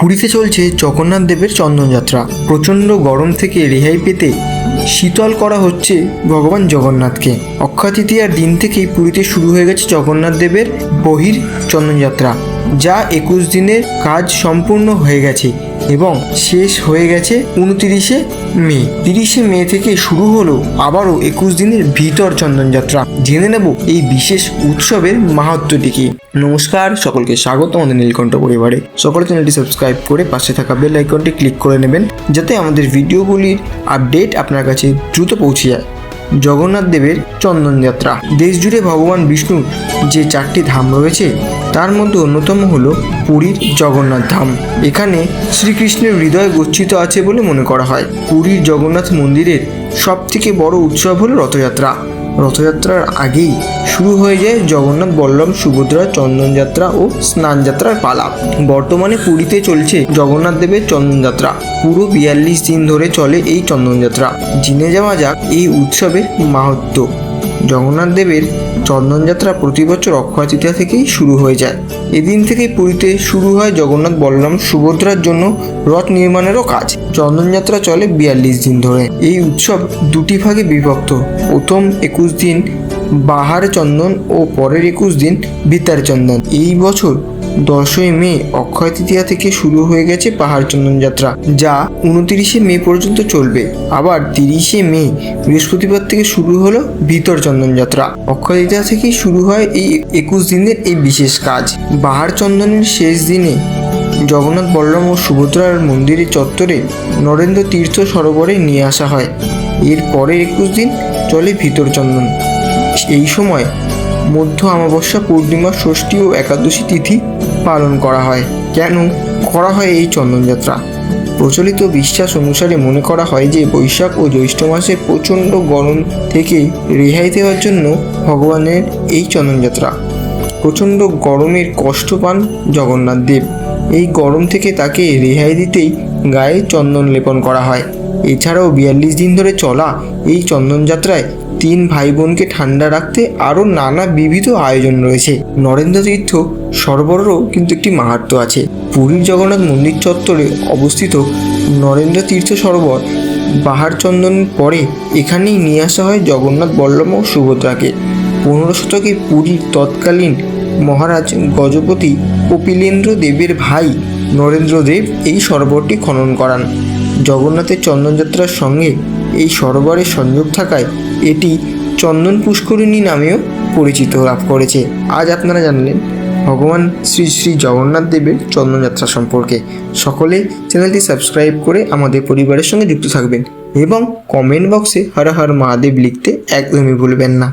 পুরীতে চলছে জগন্নাথ দেবের চন্দনযাত্রা প্রচণ্ড গরম থেকে রেহাই পেতে শীতল করা হচ্ছে ভগবান জগন্নাথকে। অক্ষয় তৃতীয়ার দিন থেকেই পুরীতে শুরু হয়ে গেছে জগন্নাথ দেবের বহির চন্দনযাত্রা যা একুশ দিনের কাজ সম্পূর্ণ হয়ে গেছে এবং শেষ হয়ে গেছে উনতিরিশে মে। তিরিশে মে থেকে শুরু হলো আবারও একুশ দিনের ভিতর চন্দনযাত্রা জেনে নেব এই বিশেষ উৎসবের মাহাত্মটিকে নমস্কার, সকলকে স্বাগত আমাদের নীলকণ্ঠ পরিবারে। সকল চ্যানেলটি সাবস্ক্রাইব করে পাশে থাকা বেল আইকনটি ক্লিক করে নেবেন যাতে আমাদের ভিডিওগুলির আপডেট আপনার কাছে দ্রুত পৌঁছে যায়। জগন্নাথ দেবের চন্দনযাত্রা দেশ জুড়ে ভগবান বিষ্ণুর যে চারটি ধাম রয়েছে তার মধ্যে অন্যতম হলো পুরীর জগন্নাথ ধাম। এখানে শ্রীকৃষ্ণের হৃদয় গচ্ছিত আছে বলে মনে করা হয়। পুরীর জগন্নাথ মন্দিরের সব থেকে বড় উৎসব হলো রথযাত্রা। রথযাত্রার আগেই শুরু হয়ে যায় জগন্নাথ বল্লভ সুভদ্রা চন্দনযাত্রা ও স্নানযাত্রার পালা। বর্তমানে পুরীতে চলছে জগন্নাথ দেবের চন্দনযাত্রা পুরো বিয়াল্লিশ দিন ধরে চলে এই চন্দনযাত্রা জেনে যাওয়া যাক এই উৎসবের মাহাত্ম্য। জগন্নাথ দেবের চন্দনযাত্রা প্রতি বছর অক্ষয় তৃতীয়া থেকেই শুরু হয়ে যায়। এদিন থেকেই পুরীতে শুরু হয় জগন্নাথ বলরাম সুভদ্রার জন্য রথ নির্মাণেরও কাজ। চন্দনযাত্রা চলে বিয়াল্লিশ দিন ধরে। এই উৎসব দুটি ভাগে বিভক্ত। প্রথম একুশ দিন বাহার চন্দন ও পরের একুশ দিন ভিতার চন্দন। এই বছর দশই মে অক্ষয় তৃতীয়া থেকে শুরু হয়ে গেছে পাহাড় চন্দন যাত্রা, যা উনতিরিশে মে পর্যন্ত চলবে। আবার তিরিশে মে বৃহস্পতিবার থেকে শুরু হলো ভিতর চন্দন যাত্রা। অক্ষয় তৃতীয়া থেকেই শুরু হয় এই একুশ দিনের এই বিশেষ কাজ। বাহার চন্দনের শেষ দিনে জগন্নাথ বলরাম ও সুভদ্রার মন্দিরের চত্বরে নরেন্দ্র তীর্থ সরোবরে নিয়ে আসা হয়। এর পরের একুশ দিন চলে ভিতর চন্দন। এই সময় মধ্য অমাবস্যা, পূর্ণিমা, ষষ্ঠী ও একাদশী তিথি পালন করা হয়। কেন করা হয় এই চন্দনযাত্রা প্রচলিত বিশ্বাস অনুসারে মনে করা হয় যে বৈশাখ ও জ্যৈষ্ঠ মাসে প্রচণ্ড গরম থেকে রেহাই দেওয়ার জন্য ভগবানের এই চন্দনযাত্রা প্রচণ্ড গরমের কষ্ট পান জগন্নাথ দেব। এই গরম থেকে তাকে রেহাই দিতেই গায়ে চন্দন লেপন করা হয়। এছাড়াও বিয়াল্লিশ দিন ধরে চলা এই চন্দনযাত্রায় তিন ভাই বোনকে ঠান্ডা রাখতে আরও নানা বিবিধ আয়োজন রয়েছে। নরেন্দ্র তীর্থ সরোবরেরও কিন্তু একটি মাহাত্ম্য আছে। পুরীর জগন্নাথ মন্দির চত্বরে অবস্থিত নরেন্দ্র তীর্থ সরোবর বাহার চন্দনের পরে এখানেই নিয়ে আসা হয় জগন্নাথ, বল্লভ ও সুভদ্রাকে। পনেরো শতকে পুরীর তৎকালীন মহারাজ গজপতি কপিলেন্দ্র দেবের ভাই নরেন্দ্র দেব এই সরোবরটি খনন করান। জগন্নাথের চন্দনযাত্রার সঙ্গে এই সরোবরের সংযোগ থাকায় এটি চন্দন পুষ্করিণী নামেও পরিচিত লাভ করেছে। আজ আপনারা জানলেন ভগবান শ্রী শ্রী জগন্নাথ দেবের চন্দনযাত্রা সম্পর্কে। সকলে চ্যানেলটি সাবস্ক্রাইব করে আমাদের পরিবারের সঙ্গে যুক্ত থাকবেন এবং কমেন্ট বক্সে হর হর মহাদেব লিখতে একদমই ভুলবেন না।